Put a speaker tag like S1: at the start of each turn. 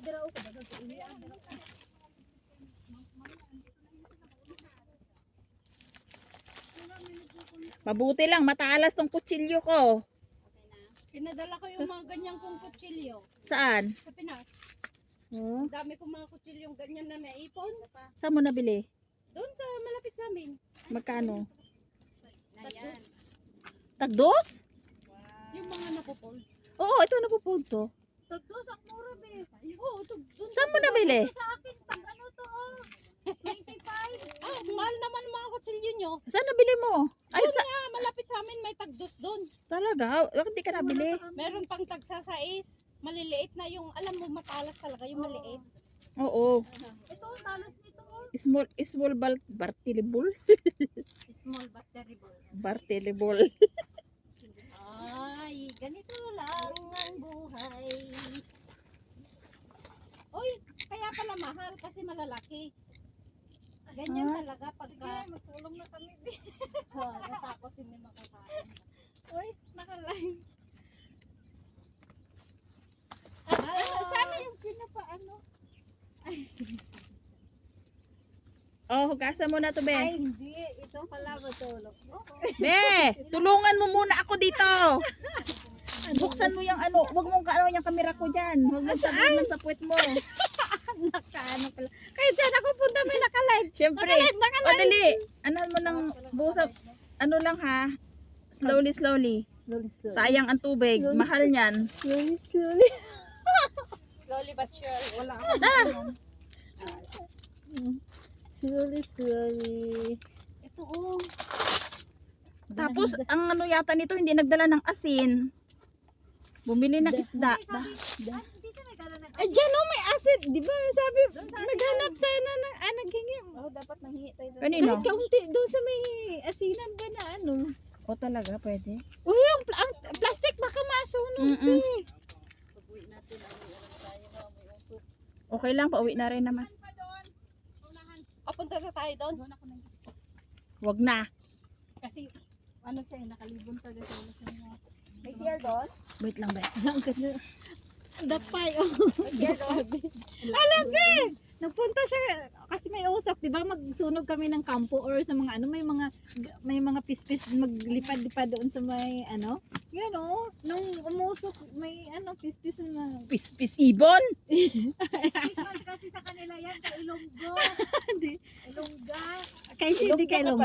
S1: dira ko ini ang. Mabuti lang mataalas tong kutsilyo ko.
S2: Pinadala ko yung mga ganyan kong kutsilyo.
S1: Saan?
S2: Sa Pinas.
S1: Oh.
S2: Ang dami kong mga kutsilyong ganyan na naipon.
S1: Saan mo nabili?
S2: Doon sa malapit sa amin.
S1: Magkano?
S2: Tagdos.
S1: Tagdos? Wow.
S2: Yung mga napupol.
S1: Oo, ito napupol to.
S2: Tagdos, ang mura be. Oo, tag, doon
S1: Saan mo nabili?
S2: Sa akin, tag ano to oh. 25. Ah, mahal naman mga kutsilyo nyo.
S1: Saan nabili mo? Ay,
S2: Doon
S1: sa,
S2: nga, malapit sa amin may tagdos doon.
S1: talaga? Bakit di ka nabili?
S2: Meron pang tagsa sa is. Maliliit na yung, alam mo, matalas talaga yung maliit.
S1: Oo.
S2: Ito, talas nito oh.
S1: Small, small bal, bartilibol?
S2: Small terrible.
S1: Bartilibol.
S2: Ay, ganito lang ang buhay. Uy, kaya pala mahal kasi malalaki. Ganyan
S1: Ah.
S2: talaga pagka... Sige, matulong na kami. oh, natakot hindi makakain. Uy, nakalain. Ah, sana yung pinapaano.
S1: Oh, hugasan mo na to, be.
S2: hindi. Ito pala matulog.
S1: Be, tulungan mo muna ako dito. Buksan mo yung ano, wag mong kaano yung kamera ko diyan. Wag mong sabihin ng sapwet mo.
S2: Nakaano pala. Kahit saan ako punta may nakalive.
S1: Siyempre. O dali, ano mo nang busa, ano lang ha. Slowly, slowly.
S2: Slowly, slowly.
S1: Sayang ang tubig. Mahal niyan.
S2: Slowly, slowly. slowly but sure. Wala akong
S1: Ah!
S2: Slowly, slowly. Ito oh.
S1: Tapos, ang ano yata nito, hindi nagdala ng asin. Bumili ng isda. Da-
S2: Ay, dyan oh, may acid. Di ba sabi, naghanap sana ng, ah, naghingi.
S1: Oh, dapat nanghingi tayo doon.
S2: Kahit
S1: Kanino?
S2: kaunti, doon sa may asinan ba na ano?
S1: O talaga, pwede.
S2: Uy, yung pla- ang plastic baka masunog.
S1: Mm-mm.
S2: eh.
S1: Okay lang, pauwi na rin naman.
S2: Papunta na tayo doon.
S1: Wag na.
S2: Kasi, ano siya, eh, nakalibon talaga sa ulo niya.
S1: May CR doon? Wait lang, be.
S2: Ang ganda. Dapay, oh. Alam, be! Nagpunta siya, kasi may usok, di ba magsunog kami ng kampo or sa mga ano, may mga, may mga pispis maglipad-lipad doon sa may ano. Yan oh, nung umusok, may ano, pispis na.
S1: Pispis ibon.
S2: Pispis kasi sa kanila yan, sa Ilonggo.
S1: Hindi.
S2: Ilongga.
S1: Kaya hindi kay
S2: Ilonggo.